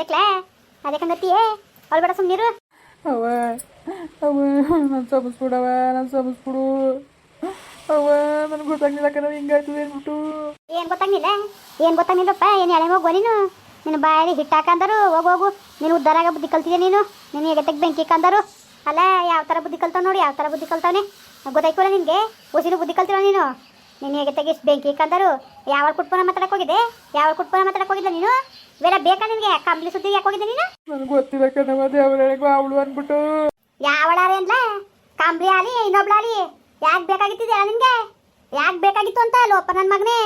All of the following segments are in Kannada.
ಅದಕ್ಲೇ? ಅದಕ್ಕಂಗತ್ತಿಯೇ ಅವಳು ಬೇಡ ಸುಮ್ಮನಿರು ಅವ ಅವ ನನ್ನ ಸಬಸ್ಬಿಡವ ನನ್ನ ಸಬಸ್ಬಿಡು. ಅವ ನನಗೆ ಗೊತ್ತಾಗ್ಲಿಲ್ಲ ಕಣ ಹಿಂಗಾಯ್ತದೆ ಅಂದ್ಬಿಟ್ಟು. ಏನು ಗೊತ್ತಾಗಿಲ್ಲ ಏನ್ ಗೊತ್ತಾಗಿಲ್ಲಪ್ಪ ಏನು ಎಳೆ ಹೋಗೋ ನೀನು? ನಿನ್ನ ಬಾಯಲ್ಲಿ ಹಿಟ್ಟು ಹಾಕಂದರು ಹೋಗು ಹೋಗು. ನೀನು ಉದ್ದಾರಾಗ ಬುದ್ಧಿ ಕಲ್ತಿದ್ಯಾ ನೀನು? ನೀನು ಎಗತೆಗೆ ಬೆಂಕಿ ಕಂದರು ಅಲ್ಲ ಯಾವ ಥರ ಬುದ್ಧಿ ಕಲ್ತಾವ ನೋಡಿ ಯಾವ ಥರ ಬುದ್ಧಿ ಕಲ್ತಾವನೆ? ಗೊತ್ತಾಯ್ಕೋಲ್ಲ ನಿನಗೆ? ಉಸಿರು ಬುದ್ಧಿ ಕಲ್ತಿರೋ ನೀನು? ನೀನು ಎಗತೆಗೆ ಇಷ್ಟು ಬೆಂಕಿ ಕಂದರು ಯಾವ ಕುಟ್ಪನ ಮಾತಾಡಕ್ಕೆ ಹೋಗಿದೆ ಯಾವ ಕುಟ್ಪನ ಮಾತಾಡಕ್ಕೆ ಹೋಗಿದ್ದ ನೀನು? ಬೇರೆ ಬೇಕಾ ನಿನಗೆ? ಕಂಪ್ಲಿ ಸುದ್ದಿ ಯಾಕೆ ಹೋಗಿದ್ದೆ ನೀನು? ನನಗೆ ಗೊತ್ತಿಲ್ಲ ಕಣವ ದೇವರಳಿಗೆ ಅವಳು ಅಂದ್ಬಿಟ್ಟು ಯಾವಳಾರೆ ಅಂದ್ಲ ಕಾಂಬ್ರಿ ಆಲಿ ಇನ್ನೊಬ್ಳಾಲಿ? ಯಾಕೆ ಬೇಕಾಗಿತ್ತಿದೆ ನಿನ್ಗೆ? ಯಾಕೆ ಬೇಕಾಗಿತ್ತು ಅಂತ ಲೋಪ ನನ್ನ ಮಗನೇ?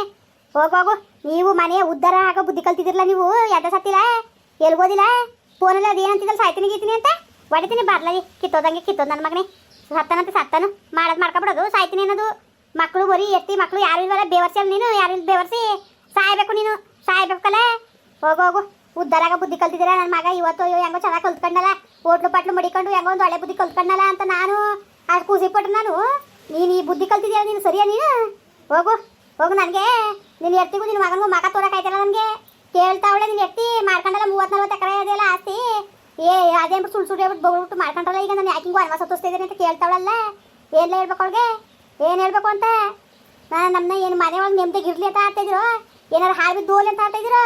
ಹೋಗೋಗು ನೀವು ಮನೆ ಉದ್ಧಾರ ಆಗೋ ಬುದ್ಧಿ ಕಲ್ತಿದಿರಲ್ಲ ನೀವು ಯಾವ್ದ ಸತ್ತಿಲ್ಲ ಎಲ್ಗೋದಿಲ್ಲ ಫೋನಲ್ಲಿ ಅದೇನಂತಿದ್ದಲ್ಲ ಸಾಯ್ತೀನಿ ಗೀತೀನಿ ಅಂತ? ಹೊಡಿತೀನಿ ಬರ್ಲಿ ಕಿತ್ತೋದಂಗೆ ಕಿತ್ತೋದು ನನ್ನ ಮಗನೇ. ಸತ್ತನಂತ ಸತ್ತನು ಮಾಡೋದು ಮಾಡ್ಕೊಬಿಡೋದು ಸಾಯ್ತೀನಿ ಅನ್ನೋದು. ಮಕ್ಕಳು ಬರೀ ಎತ್ತಿ ಮಕ್ಕಳು ಯಾರು ಇಲ್ವಲ್ಲ ಬೇವರ್ಸಿ ನೀನು ಯಾರು ಬೇವರ್ಸಿ? ಸಾಯ್ಬೇಕು ನೀನು ಸಾಯ್ಬೇಕಲ್ಲ ಹೋಗು ಹೋಗು. ಉದ್ದಾರಾಗ ಬುದ್ಧಿ ಕಲ್ತಿದ್ದೀರ ನನ್ನ ಮಗ? ಇವತ್ತು ಅಯ್ಯೋ, ಹೆಂಗೋ ಚೆನ್ನಾಗಿ ಕಲ್ತ್ಕೊಂಡಲ್ಲ. ಹೋಟ್ಲು ಪಟ್ಲು ಮಡಿಕೊಂಡು ಹೆಂಗೋ ಒಂದು ಒಳ್ಳೆ ಬುದ್ಧಿ ಕಲ್ತ್ಕೊಂಡಲ್ಲ ಅಂತ ನಾನು ಅಷ್ಟು ಖುಷಿ ಪಟ್ಟು ನಾನು. ನೀನು ಈ ಬುದ್ಧಿ ಕಲ್ತಿದ್ದೀಯ ನೀನು? ಸರಿಯಾ ನೀನು? ಹೋಗು ಹೋಗು ನನಗೆ. ನೀನು ಎತ್ತಿಗೂ ನಿನ್ನ ಮಗನಿಗೂ ಮಗ ತೋರಕ್ಕಾಯ್ತಲ್ಲ ನನಗೆ. ಕೇಳ್ತಾವಳೆ ನೀನು ಎತ್ತಿ ಮಾಡ್ಕೊಂಡಲ್ಲ ಮೂವತ್ತು ನಲ್ವತ್ತು ಎಕರೆ ಅದೆಲ್ಲ ಆಸ್ತಿ. ಏ ಅದೇನು ಸುಳ್ಳು ಸುಳ್ಳು ಹೇಳ್ಬಿಟ್ಟು ಬಗ್ಬಿಟ್ಟು ಮಾಡ್ಕೊಂಡಲ್ಲ ಈಗ ನಾನು ಯಾಕಿಂಗು ಅನ್ವಾಸ ತೋರಿಸ್ತಿದ್ದೀನಿ ಅಂತ ಕೇಳ್ತಾವಳಲ್ಲ. ಏನ್ ಹೇಳ್ಬೇಕು ಅವಳಿಗೆ? ಏನು ಹೇಳ್ಬೇಕು ಅಂತ? ನಾನು ನಮ್ಮನ್ನ ಏನು ಮನೆ ಒಳಗೆ ನೆಮ್ಮದಿಗೆ ಇರಲಿ ಅಂತ ಆಡ್ತಾಯಿದ್ರು ಏನಾರು ಹಾಳು ಬಿದ್ದು ಹೋಗ್ಲಿ ಅಂತ ಆಡ್ತಿದ್ರು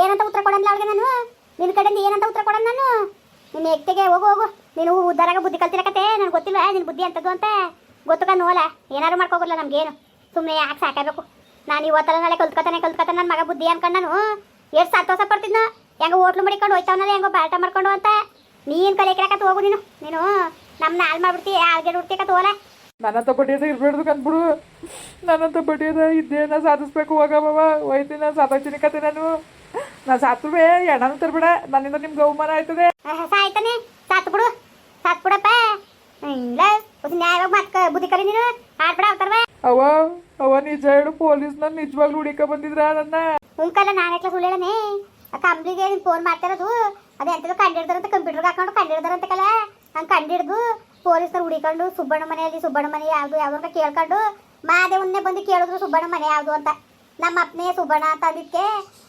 ಏನಂತ ಉತ್ತರ ಕೊಡಲ್ಲ ಅವಳಿಗೆ ನಾನು. ನಿನ್ನ ಕಡೆಯಿಂದ ಏನಂತ ಉತ್ತರ ಕೊಡೋಣ ನಾನು. ನಿನ್ನ ಎಕ್ತೆಗೆ ಹೋಗು ಹೋಗು. ನೀನು ಉದ್ದಾರಾಗ ಬುದ್ಧಿ ಕಲ್ತಿರಕತ್ತೆ ನನಗೆ ಗೊತ್ತಿಲ್ಲ ನಿನ್ನ ಬುದ್ಧಿ ಅಂತದ್ದು ಅಂತ. ಗೊತ್ತಕ ನೋಲ ಏನಾರು ಮಾಡ್ಕೋಗಲ್ಲ ನಮ್ಗೇನು. ಸುಮ್ಮನೆ ಯಾಕೆ ಸಾಕಬೇಕು ನಾನು ಇವತ್ತಲ್ಲ ನಾಳೆ ಕಲ್ತ್ಕೊತಾನೆ ಕಲ್ತ್ಕೊತಾನೆ ನನ್ನ ಮಗ ಬುದ್ಧಿ ಅನ್ಕೊಂಡು ನಾನು. ಎಷ್ಟು ಸಂತೋಷ ಪಡ್ತಿದ್ನ. ಹೆಂಗ ಹೋಟ್ಲು ಮಡಿಕೊಂಡು ಹೋಯ್ತಾವನಲ್ಲ ಹೆಂಗೋ ಬಾಟ ಮಾಡ್ಕೊಂಡು ಅಂತ. ನೀನು ಕಲೆ ಕೇಳಕತ್ತ ಹೋಗು ನೀನು. ನೀನು ನಮ್ಮ ಹಾಲ್ ಮಾಡ್ಬಿಡ್ತಿ ಆಳ್ಗೆ ಹುಡ್ತಿಕತ್ತ ಹೋಲ ನನ್ನಂತ ಬಡ್ಡಿಯದ ಇರ್ಬೇಡ್ದು ಕಂದ್ಬಿಡು ನನ್ನಂತ ಬಡ್ಡಿಯದ ಇದ್ದೇನ ಸಾಧಿಸ್ಬೇಕು ಹೋಗ ಹೋಯ್ತೀನಿ ನಾನು ಸಾಧಿಸ್ತೀನಿ ಕತೆ ನಾನು. ನಾ ಸಾತ್ರುವೆ ಎಣ್ಣನು ತರ್ಬಿಡ. ನನ್ನಿಂದ ನಿಮ್ಗೆ ಅವಮಾನ ಆಯ್ತದೆ. ಸಾಯ್ತಾನೆ ಸಾತ್ ಬಿಡು ಸಾತ್ ಬಿಡಪ್ಪ ಇಲ್ಲ ಒಂದು ನ್ಯಾಯವಾಗಿ ಮಾತು ಬುದ್ಧಿ ಕಲಿ ನೀನು. ಆಡ್ಬಿಡ ಅವತಾರವ. ಅವ ಅವ ನಿಜ ಹೇಳು ಪೊಲೀಸ್ನ ನಿಜವಾಗ್ಲೂ ಹುಡಿಕ ಬಂದಿದ್ರ ನನ್ನ? ಉಂಕಲ್ಲ ನಾನು ಹೇಳನೆ ಆ ಕಂಪ್ನಿಗೆ ಫೋನ್ ಮಾಡ್ತಿರೋದು ಅದು. ಎಂತದ್ದು ಕಂಡಿಡ್ದಾರಂತ ಕಂಪ್ಯೂಟರ್ ಹಾಕೊಂಡು ಕಂಡಿಡ್ದಾರಂತ ಕಲ. ಹಂಗೆ ಕಂಡಿಡ್ದು ಪೊಲೀಸರು ಹುಡಿಕೊಂಡು ಸುಬ್ಬಣ್ಣ ಮನೆಯಲ್ಲಿ ಸುಬ್ಬಣ್ಣ ಮನೆ ಯಾವುದು ಯಾವ್ದು ಅಂತ ಕೇಳ್ಕೊಂಡು ಮಾದೇವನ್ನೇ ಬಂದು ಕೇಳಿದ್ರು ಸುಬ್ಬಣ್ಣ ಮನೆ ಯಾವುದು ಅಂತ. ನಮ್ಮ ಅಪ್ಪನೇ ಸುಬ್ಬಣ್ಣ ಅಂತ ಅಂದಿದ್ದಕ್ಕೆ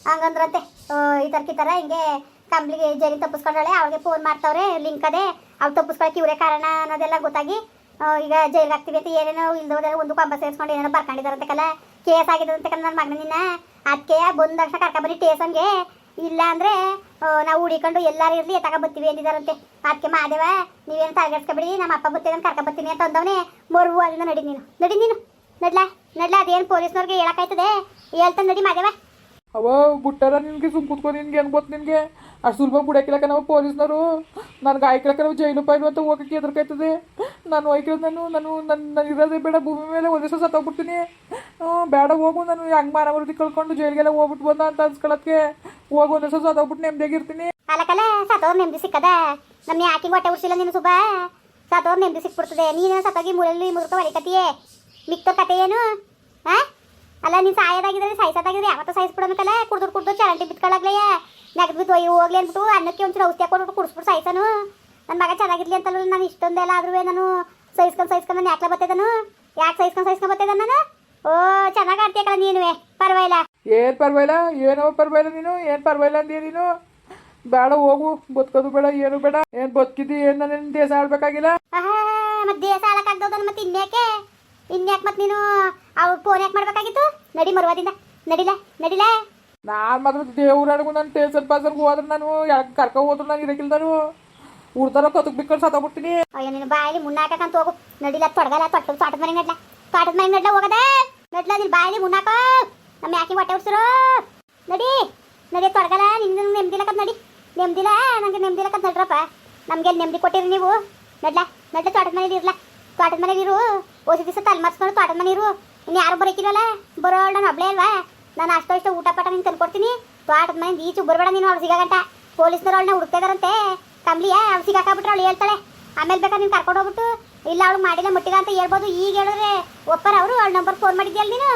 ಹಂಗಂದ್ರಂತೆ ಈ ಥರ ಹಿಂಗೆ ಕಂಬ್ಲಿಗೆ ಜೈಲಿಗೆ ತಪ್ಪಿಸ್ಕೊಂಡಳೆ, ಅವಳಿಗೆ ಫೋನ್ ಮಾಡ್ತಾವ್ರೆ ಲಿಂಕ್ ಅದೇ, ಅವ್ಳು ತಪ್ಪಿಸ್ಕೊಳಕ್ಕೆ ಇವರೇ ಕಾರಣ ಅನ್ನೋದೆಲ್ಲ ಗೊತ್ತಾಗಿ ಈಗ ಜೈಲಿಗೆ ಹಾಕ್ತೀವಿ ಅಂತ ಏನೇನೋ ಇಲ್ದೋದ್ರೆ ಒಂದು ಕಂಬ ಸೇರಿಸ್ಕೊಂಡು ಏನೇನೋ ಬರ್ಕೊಂಡಿದಾರಂತೆ ಕಲ, ಕೇಸ್ ಆಗಿದಂತೆ ಕಲ ನನ್ನ ಮಗನ ನಿನ್ನ ಅದಕ್ಕೆ ಬಂದ ತಕ್ಷಣ ಕರ್ಕೊಂಬರಿ ಟೇಸನ್ಗೆ ಇಲ್ಲ ಅಂದ್ರೆ ನಾವು ಹುಡಿಕೊಂಡು ಎಲ್ಲರೂ ಇರಲಿ ತಗ ಬರ್ತೀವಿ ಅಂದಿದಾರಂತೆ ಅದಕ್ಕೆ ಮಾದೇವ ನೀವೇನು ತಲೆಗೆಡ್ಸ್ಕೊಬಿಡಿ ನಮ್ಮ ಅಪ್ಪ ಬರ್ತೀನಿ ಅಂತ ಕರ್ಕೊಂಡ್ ಬರ್ತೀನಿ ಅಂತ ಅಂದವನೇ ಮರುವು ಅಲ್ಲಿಂದ ನಡಿ ನೀನು ನಡಿ ನೀನು. ನಡ್ಲಾ ನಡ್ಲಾ ಅದೇನು ಪೊಲೀಸ್ನವ್ರಿಗೆ ಹೇಳಕ್ಕಾಯ್ತದೆ? ಹೇಳ್ತಾನೆ ನಡಿ ಮಾದೇವ. ಅವ ಬುಟ್ಟಾರ ನಿನ್ಗೆ ಸುಮ್ ಕುತ್ಕೊ ನಿನ್ಗೆ ಏನು ಗೊತ್ತು ನಿನ್ಗೆ? ಅಷ್ಟು ಸುಲಭ ಬಿಡಕ್ಕಿಲ್ಲಕ ನಾವು ಪೊಲೀಸ್ನವರು. ನನಗೆ ಆಯ್ಕೊಳಕ ನಾವು ಜೈಲು ಪೈಲು ಅಂತ ಹೋಗಕ್ಕೆ ಎದ್ರಕಾಯ್ತದೆ ನಾನು ಒಯ್ಕಿರೋದು ನಾನು ನಾನು ನನ್ನ ನಾನು ಇರೋದೇ ಬೇಡ ಭೂಮಿ ಮೇಲೆ ಒಂದೇ ಸಲ ಸತ್ತೋಗ್ಬಿಡ್ತೀನಿ ಬೇಡ ಹೋಗು ನಾನು ಹೆಂಗೆ ಮಾನವೃದ್ಧಿ ಕಳ್ಕೊಂಡು ಜೈಲಿಗೆಲ್ಲ ಹೋಗ್ಬಿಟ್ಟು ಬಂದ ಅಂತ ಅನ್ಸ್ಕೊಳಕ್ಕೆ. ಹೋಗು ಒಂದೇ ಸಲ ಸತ್ತೋಗ್ಬಿಟ್ಟು ನೆಮ್ಮದಿಯಾಗಿರ್ತೀನಿ ಸತ್ತೋರ್ ನೆಮ್ಮದಿ ಸಿಕ್ಕದ? ನಮ್ಮ ಯಾಕಿಂಗ್ ಹೊಟ್ಟೆ ಉರ್ಸಿಲ್ಲ ನೀನು ಸುಬ್ಬ? ಸತೋ ನೆಮ್ಮದಿ ಸಿಕ್ಬಿಡ್ತದೆ. ನೀನು ಸತ್ತೋಗಿ ಮೂರಲ್ಲಿ ಮುದುಕ ಹೊಡಿಕತಿಯೇ ಮಿಕ್ತೋ ಕತೆ ಏನು? ಹಾ ಅಲ್ಲ ನೀನು ಸಾಯೋದಾಗಿದ್ರೆ ಸಾಯಿಸೋದಾಗಿದ್ರೆ ಯಾವತ್ತೂ ಸಾಯಿಸ್ಬಿಡೋನಕಲ್ಲ ಕುಡ್ದು ಕುಡ್ದು ಚರಂಟಿ ಬಿತ್ಕೊಳ್ಳಾಗ್ಲೇ ನೆಗದು ಬಿದ್ದು ಒಯ್ಯಿ ಹೋಗ್ಲಿ ಅಂದ್ಬಿಟ್ಟು ಅನ್ನಕ್ಕೆ ಒಂಚೂರು ಔಷಧಿ ಹಾಕೊಂಡು ಕುಡಿಸ್ಬಿಟ್ಟು ಸಾಯಿಸನು. ನನ್ನ ಮಗ ಚೆನ್ನಾಗಿರ್ಲಿ ಅಂತಲ್ಲ ನಾನು ಇಷ್ಟೊಂದೆಲ್ಲ ಆದ್ರೂ ನಾನು ಸಹಿಸ್ಕೊಂಡು ಸಹಿಸ್ಕೊಂಡು ನಾನು ಯಾಕೆ ಬರ್ತೇದನು ಯಾಕೆ ಸಹಿಸ್ಕೊಂಡು ಸಹಿಸ್ಕೊಂಡು ಬರ್ತೇದ ನಾನು? ಓ ಚೆನ್ನಾಗಿ ಆಡ್ತೀಯಕಲ್ಲ ನೀನುವೆ. ಪರವಾಗಿಲ್ಲ. ಏನು ಪರವಾಗಿಲ್ಲ? ಏನೋ ಪರವಾಗಿಲ್ಲ ನೀನು. ಏನು ಪರವಾಗಿಲ್ಲ ಅಂದೀಯ ನೀನು? ಬೇಡ ಹೋಗು. ಬದುಕೋದು ಬೇಡ ಏನು ಬೇಡ. ಏನು ಬದುಕಿದ್ದಿ ಏನು ನನ್ನ ದೇಶ ಆಡ್ಬೇಕಾಗಿಲ್ಲ? ಆಹಾ, ಮತ್ ದೇಶ ಹಾಳಕ್ಕಾಗ್ದವ್ದನ್ನ ಮತ್ತೆ ಇನ್ಯಾಕೆ? ಇನ್ಯಾಕೆ ಮತ್ತೆ ನೀನು ಅವ್ರು ಫೋನ್ ಯಾಕೆ ಮಾಡ್ಬೇಕಾಗಿತ್ತು? ನಡಿ ಮರುವಾದಿಂದ. ನಡಿಲ ನಡಿಲ. ನಾನು ಮಾತ್ರ ದೇವ್ರಾಡ್ಗು ನಾನು ಟೇಸನ್ ಪಾಸನ್ಗೆ ಹೋದ್ರೆ ನಾನು ಯಾಕೆ ಕರ್ಕೊ ಹೋದ್ರು ನಾನು ಇರಕ್ಕಿಲ್ಲ ನಾನು? ಉಡ್ದಾರ ಕತ್ತಕ್ ಬಿಕ್ಕೊಂಡು ಸತ್ತೋಗ್ಬಿಡ್ತೀನಿ ಅಯ್ಯೋ ನಿನ್ನ ಬಾಯಲ್ಲಿ ಮುನ್ನಾಕಂತ ಹೋಗು. ನಡಿಲ ತೊಡಗಲ್ಲ ತೊಟ್ಟು ತೋಟದ ಮನೆ ನಡ್ಲ. ತೋಟದ ಮನೆ ನಡ್ಲ ಹೋಗದ. ನಡ್ಲ ನಿನ್ನ ಬಾಯಲ್ಲಿ ಮುನ್ನಾಕ ನಮ್ಮ ಯಾಕೆ ಹೊಟ್ಟೆ ಉಡ್ಸಿರು? ನಡಿ ನಡಿ ತೊಡಗಲ್ಲ. ನಿನ್ನ ನೆಮ್ಮದಿಲಕತ್ ನಡಿ. ನೆಮ್ಮದಿಲ್ಲ ನನಗೆ ನೆಮ್ಮದಿಲಕತ್ ನಡ್ರಪ್ಪ. ನಮಗೆ ನೆಮ್ಮದಿ ಕೊಟ್ಟಿರಿ ನೀವು. ನಡ್ಲ ನಡ್ಲ ತೋಟದ ಮನೇಲಿ ಇರ್ಲ. ತೋಟದ ಮನೇಲಿ ಇರು. ಓಸಿ ದಿವಸ ತಲೆ ಮರ್ಸ್ಕೊಂಡು ತೋಟದ ಮನೆ ಇರು. ಇನ್ನು ಯಾರು ಬರೋಕಿಲ್ಲಲ್ಲ ಬರೋಳು ನಾನು ಒಬ್ಳೇ ಅಲ್ವಾ? ನಾನು ಅಷ್ಟೋ ಇಷ್ಟ ಊಟ ಪಾಠ ನಿಂಗೆ ತಂದ್ಕೊಡ್ತೀನಿ. ತೋಟದ ಮನೆ ಈಚು ಬರಬೇಡ ನೀನು ಅವ್ಳು ಸಿಗಂಟ ಪೊಲೀಸ್ನವ್ರು ಅವಳನ್ನ ಹುಡುಕ್ತಾ ಇದಾರಂತೆ. ಕಂಬ್ಲಿಯ ಅವ್ಳು ಸಿಗಾಕಬಿಟ್ರೆ ಅವಳು ಹೇಳ್ತಾಳೆ. ಆಮೇಲೆ ಬೇಕಾದ್ರೆ ನೀನು ಕರ್ಕೊಂಡು ಹೋಗ್ಬಿಟ್ಟು, ಇಲ್ಲ ಅವಳು ಮಾಡಿಲ್ಲ ಮುಟ್ಟಿಲ್ಲ ಅಂತ ಹೇಳ್ಬೋದು. ಈಗ ಹೇಳಿದ್ರೆ ಒಪ್ಪರ ಅವರು, ಅವ್ಳ ನಂಬರ್ ಫೋನ್ ಮಾಡಿದ್ಯಲ್ಲ ನೀನು?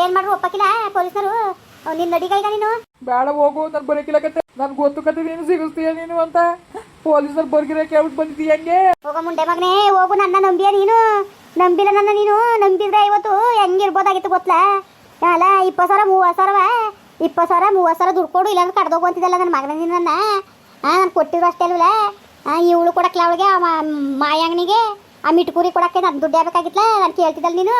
ಏನು ಮಾಡ್ರು ಒಪ್ಪಕ್ಕಿಲ್ಲ ಪೊಲೀಸ್ನವರು? ನಿನ್ನ ನಡಿಗ ಈಗ ನೀನು? ಬೇಡ ಹೋಗು ನಾನು ಬರೋಕಿಲ್ಲ ಕತೆ. ನನ್ಗೆ ಗೊತ್ತು ಕತೆ ನೀನು ಸಿಗಿಸ್ತೀಯ ನೀನು ಅಂತ. ಪೊಲೀಸರು ಬರ್ಗಿರ ಕೇಳ್ಬಿಟ್ಟು ಬಂದಿದ್ದೀಯ ಹೆಂಗೆ? ಹೋಗ ಮುಂಡೆ ಮಗನೇ ಹೋಗು ನನ್ನ ನಂಬಿಯ ನೀನು. ನಂಬಿಲ್ಲ ನನ್ನ ನೀನು ನಂಬಿದ್ರೆ ಇವತ್ತು ಹೆಂಗಿರ್ಬೋದಾಗಿತ್ತು ಗೊತ್ತಲ ಅಲ್ಲ ಇಪ್ಪತ್ತು ಸಾವಿರ ಮೂವತ್ತು ಸಾವಿರವ? ಇಪ್ಪತ್ತು ಸಾವಿರ ಮೂವತ್ತು ಸಾವಿರ ದುಡ್ಡು ಕೊಡು ಇಲ್ಲಾಂದ್ರೆ ಕಡ್ದೋಗು ಅಂತಿದ್ದಲ್ಲ ನನ್ನ ಮಗನ ನನ್ನ. ಹಾಂ ನಾನು ಕೊಟ್ಟಿರೋ ಅಷ್ಟೇ ಅಲ್ವಲ್ಲ ಹಾಂ ಇವಳು ಕೊಡಕ್ಕೆ ಅವಳಿಗೆ ಮಾಯಾಂಗನಿಗೆ ಆ ಮಿಟ್ಕೂರಿ ಕೊಡಕ್ಕೆ ನನ್ನ ದುಡ್ಡು ಹೇಳ್ಬೇಕಾಗಿತ್ತಲ್ಲ ನಾನು ಕೇಳ್ತಿದ್ದಲ್ಲ ನೀನು.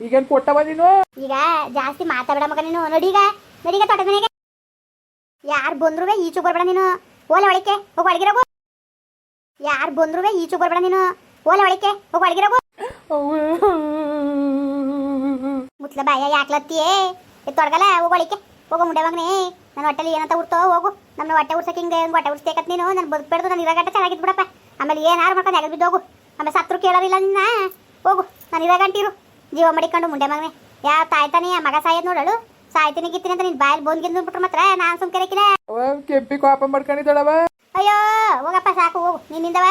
ಈಗೇನು ಕೊಟ್ಟವ ನೀನು? ಈಗ ಜಾಸ್ತಿ ಮಾತಾಡಬೇಡ ಮಗ ನೀನು. ನಡೀಗ ನಡೀಗ ತೋಟದ ಮನೆಗೆ ಯಾರು ಬಂದ್ರು ಈಚು ಬರಬೇಡ ನೀನು. ಓಲೆ ಒಳಕ್ಕೆ ಹೋಗಿ ಒಳಗಿರೋಗು. ಯಾರು ಬಂದ್ರು ಈಚು ಬರ್ಬೇಡ ನೀನು. ಓಲೆ ಒಳಕ್ಕೆ. ಹೋಗಿ ಒಳಗಿರೋಗು ಮುತ್ಲ ಬಾಯ ಯಾಕ್ಲತ್ತಿಯೇ? ತೊಡಗಲ್ಲ ಹೋಗಿ ಒಳಕ್ಕೆ. ಹೋಗೋ ಮುಂಡೆ ಮಗನೇ. ನನ್ನ ಹೊಟ್ಟೆಲಿ ಏನಂತ ಉಡ್ತೋ ಹೋಗು. ನಮ್ಮ ಹೊಟ್ಟೆ ಉರ್ಸಕ್ಕೆ ಹಿಂಗೆ ಹೊಟ್ಟೆ ಉರ್ಸ್ತೇಕತ್ ನೀನು? ನಾನು ಬದುಕ್ಬೇಡ್ದು ನಾನು ಇರಾಗಂಟ ಚೆನ್ನಾಗಿದ್ದು ಬಿಡಪ್ಪ. ಆಮೇಲೆ ಏನಾರು ಮಾಡ್ಕೊಂಡು ಯಾಕೆ ಬಿದ್ದೋಗು? ಆಮೇಲೆ ಸತ್ರು ಕೇಳೋರಿಲ್ಲ ನಿನ್ನ? ಹೋಗು, ನಾನು ಇರಾಗಂಟಿರು ಜೀವ ಮಡಿಕೊಂಡು ಮುಂಡೆ ಮಗನೇ. ಯಾವ ತಾಯ್ತಾನೆ ಮಗ ಸಾಯ್ತ ನೋಡಳು ಸಾಯ್ತೀನಿ, ಗಿತ್ತೀನಿ ಅಂತ ನಿನ್ ಬಾಯಲ್ಲಿ ಬೋನ್ಗಿಂದು ಬಿಟ್ರು ಮಾತ್ರ. ನಾನು ಸುಮ್ ಕೆರಕಿನ ಅವ ಕೆಂಪಿ ಕೋಪ ಮಾಡ್ಕೊಂಡಿದ್ದಾಳವ. ಅಯ್ಯೋ, ಹೋಗಪ್ಪ ಸಾಕು, ಹೋಗು. ನಿನ್ನಿಂದವ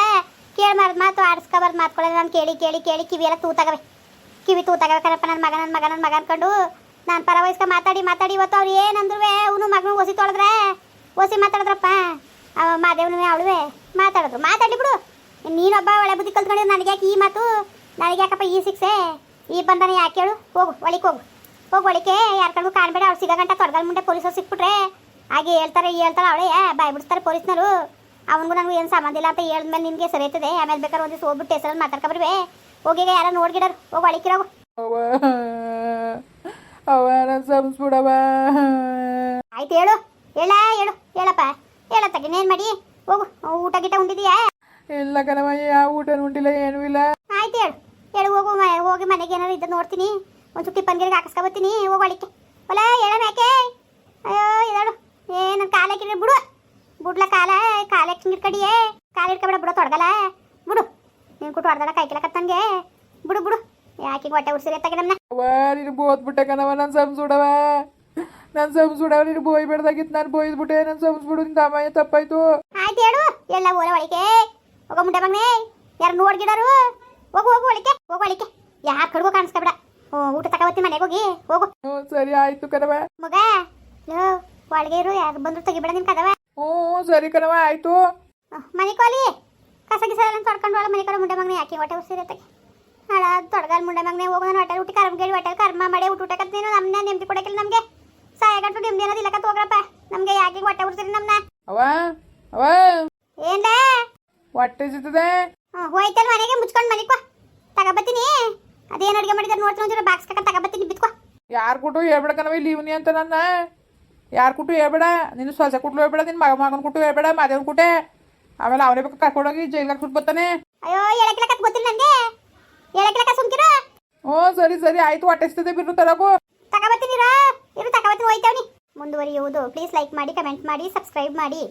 ಕೇಳಿ ಮಾಡಿದ ಮಾತು ಆಡಿಸ್ಕೊಬಾರ್ದು ಮಾತ್ಕೊಳ್ಳೋದು. ನಾನು ಕೇಳಿ ಕೇಳಿ ಕೇಳಿ, ಕಿವಿ ಎಲ್ಲ ತೂತಾಗವೆ. ಕಿವಿ ತೂತಾಗವೆ ಕಣಪ್ಪ ನನ್ನ ಮಗ ನನ್ನ ಮಗ ನನ್ನ ಮಗ ಅನ್ಕೊಂಡು ನಾನು ಪರ ವಯಸ್ಕ ಮಾತಾಡಿ ಮಾತಾಡಿ. ಇವತ್ತು ಅವ್ರು ಏನಂದ್ರು ಅವನು ಮಗನ ಒಸಿ ತೊಳೆದ್ರೆ? ಒಸಿ ಮಾತಾಡಿದ್ರಪ್ಪ? ಅವ ಮಾದೇವನು ಅವಳುವೆ? ಮಾತಾಡಿದ್ರು. ಮಾತಾಡಿ ಬಿಡು. ನೀನೊಬ್ಬ ಒಳ್ಳೆ ಬುದ್ಧಿ ಕಲ್ತ್ಕೊಂಡು ನನಗೆ ಯಾಕೆ ಈ ಮಾತು? ನನಗೆ ಯಾಕಪ್ಪ ಈ ಸಿಕ್ಸೆ ಈ ಬಂಧನ ಯಾಕೆ ಹೇಳು? ಹೋಗು ಒಳಿಗೆ ಹೋಗು. ಹೋಗು ಒಳಿಕೆ ಯಾರ ಕಡೆಗೂ ಕಾಣಬೇಡ. ಅವ್ರು ಸಿಗಗಂಟ ತೊಡಗಲ್ ಮುಂದೆ ಪೊಲೀಸರು ಸಿಕ್ಬಿಟ್ರೆ. ಹಾಗೆ ಹೇಳ್ತಾರೆ ಹೇಳ್ತಾಳೆ ಅವಳೇ. ಬಾಯ್ ಬಿಡಿಸ್ತಾರೆ ಪೊಲೀಸ್ನವರು. ಅವನಿಗೂ ನನಗೂ ಏನು ಸಂಬಂಧ ಇಲ್ಲ ಅಂತ ಹೇಳಿದ್ಮೇಲೆ ನಿಮಗೆ ಸರಿ ಆಯ್ತದೆ. ಆಮೇಲೆ ಬೇಕಾದ್ರೆ ಒಂದು ಹೋಗ್ಬಿಟ್ಟು ಹೆಸರಲ್ಲಿ ಮಾತಾಡ್ಕೊಬರ್ವೆ ಹೋಗಿ ಯಾರ ನೋಡ್ಗಿಡರು ಹೋಗಿ ಒಳಿಕಿರೋಗು ಅವ ಅವ ನನ್ನ ಸಂಸ್ಬಿಡವ ಆಯ್ತು ಹೇಳು ಹೇಳ ಹೇಳು ಹೇಳಪ್ಪ. ಹೇಳತ್ತಾಗ ಏನ್ ಮಾಡಿ? ಹೋಗು ಊಟ ಗಿಟ ಉಂಡಿದೀಯಾ? ಇಲ್ಲ ಕಣವ ಯಾವ ಊಟ ಉಂಟಿಲ್ಲ ಏನೂ ಇಲ್ಲ. ಆಯ್ತು ಹೇಳು ಹೇಳು ಹೋಗು ಹೋಗಿ ಮನೆಗೆ ಏನಾರು ಇದ್ದ ನೋಡ್ತೀನಿ. ಒಂದು ಸುಟ್ಟಿ ಪನ್ಗಿರಿಗೆ ಹಾಕಿಸ್ಕೊಬತ್ತೀನಿ ಹೋಗಿ ಒಳಿಕೆ ಹೊಲ ಹೇಳ ಯಾಕೆ? ಅಯ್ಯೋ ಇದಾಡು ಏ ನನ್ನ ಕಾಲ ಹಾಕಿದ್ರೆ ಬಿಡು. ಬಿಡ್ಲ ಕಾಲ. ಕಾಲ ಹಿಡ್ಕಡಿಯೇ ಕಾಲು ಹಿಡ್ಕೊಬೇಡ ಬಿಡೋ ತೊಡಗಲ್ಲ ಬಿಡು. ನೀನು ಕೊಟ್ಟು ಹೊಡೆದಾಡ ಕೈ ಕೆಳಕತ್ತಂಗೆ ಬಿಡು ಬಿಡು. ಯಾಕೆ ಹೊಟ್ಟೆ ಉಡ್ಸಿರಿ ತಗಿದಮ್ಮ ಅವ ನೀನು ಬೋದ್ಬಿಟ್ಟೆ ಕಣವ ನನ್ನ ನನ್ ನನ್ನ ಸುಡವ ನೀನು ಬೋಯ್ ಬೇಡ್ದಾಗಿತ್ತು ನಾನು ಬೋಯ್ದ್ಬಿಟ್ಟೆ ನನ್ನ ಸಂಸ್ಬಿಡು ನಿಂದ ಅಮ್ಮ ತಪ್ಪಾಯ್ತು. ಆಯ್ತು ಹೇಳು. ಎಲ್ಲ ಓಲೆ ಒಳಿಕೆ ಹೋಗೋ ಮುಂಡೆ ಮಗನೇ ಯಾರು ನೋಡ್ಗಿಡರು ಹೋಗು ಹೋಗು ಒಳಿಕೆ ಹೋಗು ಒಳಿಕೆ ಯಾರ ಕಡ್ಗೋ ಕಾಣಿಸ್ಕೊಬೇಡ ಊಟ ತಗೋತಿ ಮನೆಗೆ ಹೋಗಿ. ಹೋಗು. ಸರಿ ಆಯ್ತು ಕಣವ ಮಗ ಒಳಗೆ ಇರು ಯಾರು ಬಂದ್ರು ತೆಗಿಬೇಡ ನಿನ್ ಕದವ ಹ್ಞೂ ಸರಿ ಕಣವ ಆಯ್ತು. ಮನೆ ಕೋಲಿ ಕಸ ಗಿಸ ಎಲ್ಲ ತೊಡ್ಕೊಂಡು ಒಳ ಮನೆ ಕೊಡ ಮುಂಡೆ ಮಗನೇ ಯಾಕೆ ಹೊಟ್ಟೆ ಉಸಿರಿ ತಗೆ ಹಾಳ ತೊಡಗಲ್ ಮುಂಡೆ ಮಗನೇ ಹೋಗೋ ನಾನು ಹೊಟ್ಟೆ ಊಟ ಕರ್ಮ ಕೇಳಿ ಹೊಟ್ಟೆ ಕರ್ಮ ಮಾಡಿ ಊಟ ಊಟಕತ್ ನೀನು ನಮ್ಮನ್ನ ನೆಮ್ಮದಿ ಕೊಡಕಿಲ್ಲ ನಮಗೆ. ಸಾಯಗಂಟು ನೆಮ್ಮದಿ ಅನ್ನೋದು ಇಲ್ಲಕತ್ ಹೋಗ್ರಪ್ಪ ನಮಗೆ ಯಾಕೆ ಹೊಟ್ಟೆ ಉಸಿರಿ ನಮ್ಮನ್ನ ಅವ ಅವ ಏನ್ಲ? ಹೊಟ್ಟೆ ಸಿಗ್ತದೆ ಹೋಯ್ತಲ್ ಮನೆಗೆ ಮುಚ್ಕೊಂಡು ಮನೆಗೆ ಕೋ ತಗೋಬತ್ತೀನಿ. ಅದೇನು ಅಡುಗೆ ಮಾಡಿದ್ರೆ ನೋಡ್ತೀನಿ ಬಾಕ್ಸ್ ಕಕ್ಕ ತಗೋಬತ್ತೀನಿ ಬಿತ್ಕೋ. ಯಾರು ಕೊಟ್ಟು ಹೇಳ್ಬೇಡ ಕಣವ ಇಲ್ಲಿ ಇವನಿ ಅಂತ ನನ್ನ. ಯಾರು ಕುಟ್ಟು ಹೇಳ್ಬೇಡ ನಿನ್ನ ಸೊಸೆ ಕುಟ್ಟು ಹೇಳ್ಬೇಡ ನಿನ್ನ ಮಗ ಮಗನ ಕುಟ್ಟು ಹೇಳ್ಬೇಡ ಮಾದೇವನ ಕೊಟ್ಟೆ ಆಮೇಲೆ ಅವನೇ ಬೇಕು ಕರ್ಕೊಂಡೋಗಿ ಜೈಲ್ಗೆ ಸುಟ್ಟು ಬರ್ತಾನೆ. ಅಯ್ಯೋ ಹೇಳಕ್ಲಕತ್ ಗೊತ್ತಿಲ್ಲ ನನಗೆ ಹೇಳಕ್ಲಕ ಸುಮ್ಕಿರು? ಓ ಸರಿ ಸರಿ ಆಯ್ತು ಹೊಟ್ಟೆ ಸಿಗ್ತದೆ ಬಿರು ತರಗು. ತಗೋಬತ್ತೀನಿ ಇರು. ಇರು ತಗೋಬತ್ತೀನಿ ಹೋಯ್ತವನಿ. ಮುಂದುವರಿಯುವುದು. ಪ್ಲೀಸ್ ಲೈಕ್ ಮಾಡಿ ಕಮೆಂಟ್ ಮಾಡಿ ಸಬ್ಸ್ಕ್ರೈಬ್ ಮಾಡಿ.